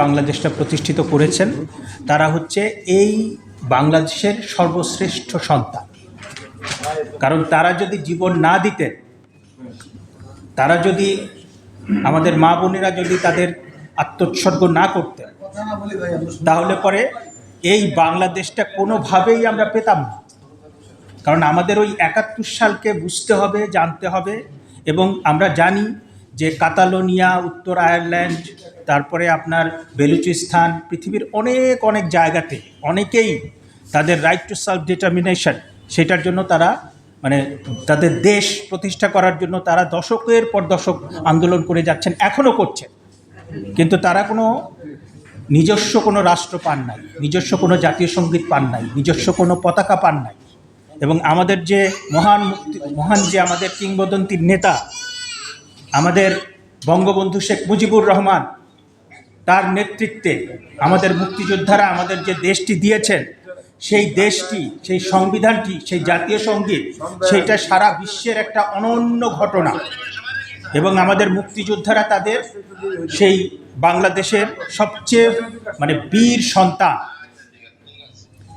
বাংলাদেশটা প্রতিষ্ঠিত করেছেন, তারা হচ্ছে এই বাংলাদেশের সর্বশ্রেষ্ঠ সন্তান। কারণ তারা যদি জীবন না দিতেন, তারা যদি আমাদের মা বোনেরা যদি তাদের আত্মোৎসর্গ না করতেন, তাহলে পরে এই বাংলাদেশটা কোনোভাবেই আমরা পেতাম না। কারণ আমাদের ওই একাত্তর সালকে বুঝতে হবে, জানতে হবে, এবং আমরা জানি যে কাতালোনিয়া, উত্তর আয়ারল্যান্ড, তারপরে আপনার বেলুচিস্তান, পৃথিবীর অনেক অনেক জায়গাতে অনেকেই তাদের রাইট টু সেলফ ডিটারমিনেশন সেটার জন্য তারা মানে তাদের দেশ প্রতিষ্ঠা করার জন্য তারা দশকের পর দশক আন্দোলন করে যাচ্ছেন এখনও করছেন। কিন্তু তারা কোনো নিজস্ব কোনো রাষ্ট্র পান নাই, নিজস্ব কোনো জাতীয় সংগীত পান নাই, নিজস্ব কোনো পতাকা পান নাই। এবং আমাদের যে মহান মহান যে আমাদের কিংবদন্তির নেতা আমাদের বঙ্গবন্ধু শেখ মুজিবুর রহমান তার নেতৃত্বে আমাদের মুক্তিযোদ্ধারা আমাদের যে দেশটি দিয়েছেন, সেই দেশটি, সেই সংবিধানটি, সেই জাতীয় সংগীত, সেইটা সারা বিশ্বের একটা অনন্য ঘটনা। এবং আমাদের মুক্তিযোদ্ধারা তাদের সেই বাংলাদেশের সবচেয়ে মানে বীর সন্তান।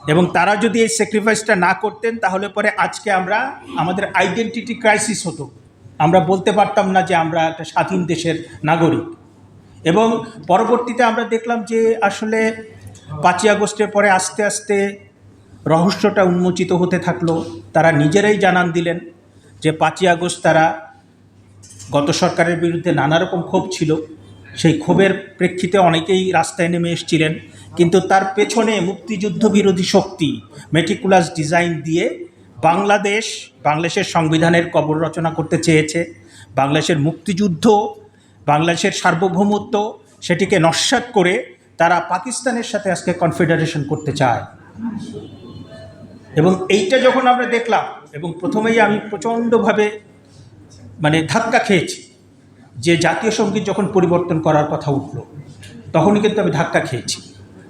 এবং তারা যদি এই স্যাক্রিফাইসটা না করতেন, তাহলে পরে আজকে আমরা, আমাদের আইডেন্টিটি ক্রাইসিস হতো। আমরা বলতে পারতাম না যে আমরা একটা স্বাধীন দেশের নাগরিক। এবং পরবর্তীতে আমরা দেখলাম যে আসলে পাঁচই আগস্টের পরে আস্তে আস্তে রহস্যটা উন্মোচিত হতে থাকল। তারা নিজেরাই জানান দিলেন যে পাঁচই আগস্ট তারা গত সরকারের বিরুদ্ধে নানা রকম ক্ষোভ ছিল। সেই ক্ষোভের প্রেক্ষিতে অনেকেই রাস্তায় নেমে এসেছিলেন। কিন্তু তার পেছনে মুক্তিযুদ্ধ বিরোধী শক্তি মেটিকুলাস ডিজাইন দিয়ে বাংলাদেশ বাংলাদেশের সংবিধানের কবর রচনা করতে চেয়েছে, বাংলাদেশের মুক্তিযুদ্ধ, বাংলাদেশের সার্বভৌমত্ব সেটিকে নস্যাৎ করে তারা পাকিস্তানের সাথে আজকে কনফেডারেশন করতে চায়। এবং এইটা যখন আমরা দেখলাম এবং প্রথমেই আমি প্রচণ্ডভাবে মানে ধাক্কা খেয়েছি যে জাতীয় সংগীত যখন পরিবর্তন করার কথা উঠল, তখনই কিন্তু আমি ধাক্কা খেয়েছি।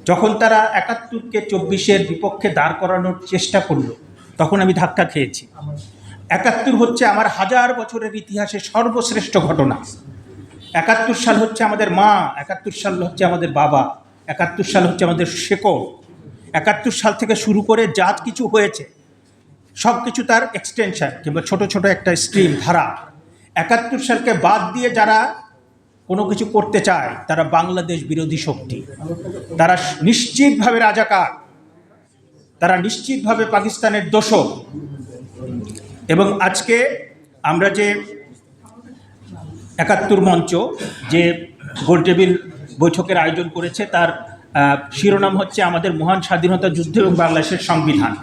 যখন তারা একাত্তরকে চব্বিশের বিপক্ষে দাঁড় করানোর চেষ্টা করল তখন আমি ধাক্কা খেয়েছি। একাত্তর হচ্ছে আমার হাজার বছরের ইতিহাসে সর্বশ্রেষ্ঠ ঘটনা। একাত্তর সাল হচ্ছে আমাদের মা, একাত্তর সাল হচ্ছে আমাদের বাবা, একাত্তর সাল হচ্ছে আমাদের শেকড়। একাত্তর সাল থেকে শুরু করে যা কিছু হয়েছে, সব কিছু তার এক্সটেনশন কিংবা ছোট ছোট একটা স্ট্রিম ধারা। একাত্তর সালকে বাদ দিয়ে যারা কোনো কিছু করতে চায়, তারা বাংলাদেশ বিরোধী শক্তি। তারা নিশ্চিতভাবে রাজাকার। তারা নিশ্চিতভাবে পাকিস্তানের দোষক এবং আজকে আমরা যে একাত্তর মঞ্চ, যে গোলটেবিল বৈঠকের আয়োজন করেছে, তার শিরোনাম হচ্ছে আমাদের মহান স্বাধীনতা যুদ্ধ এবং বাংলাদেশের সংবিধান।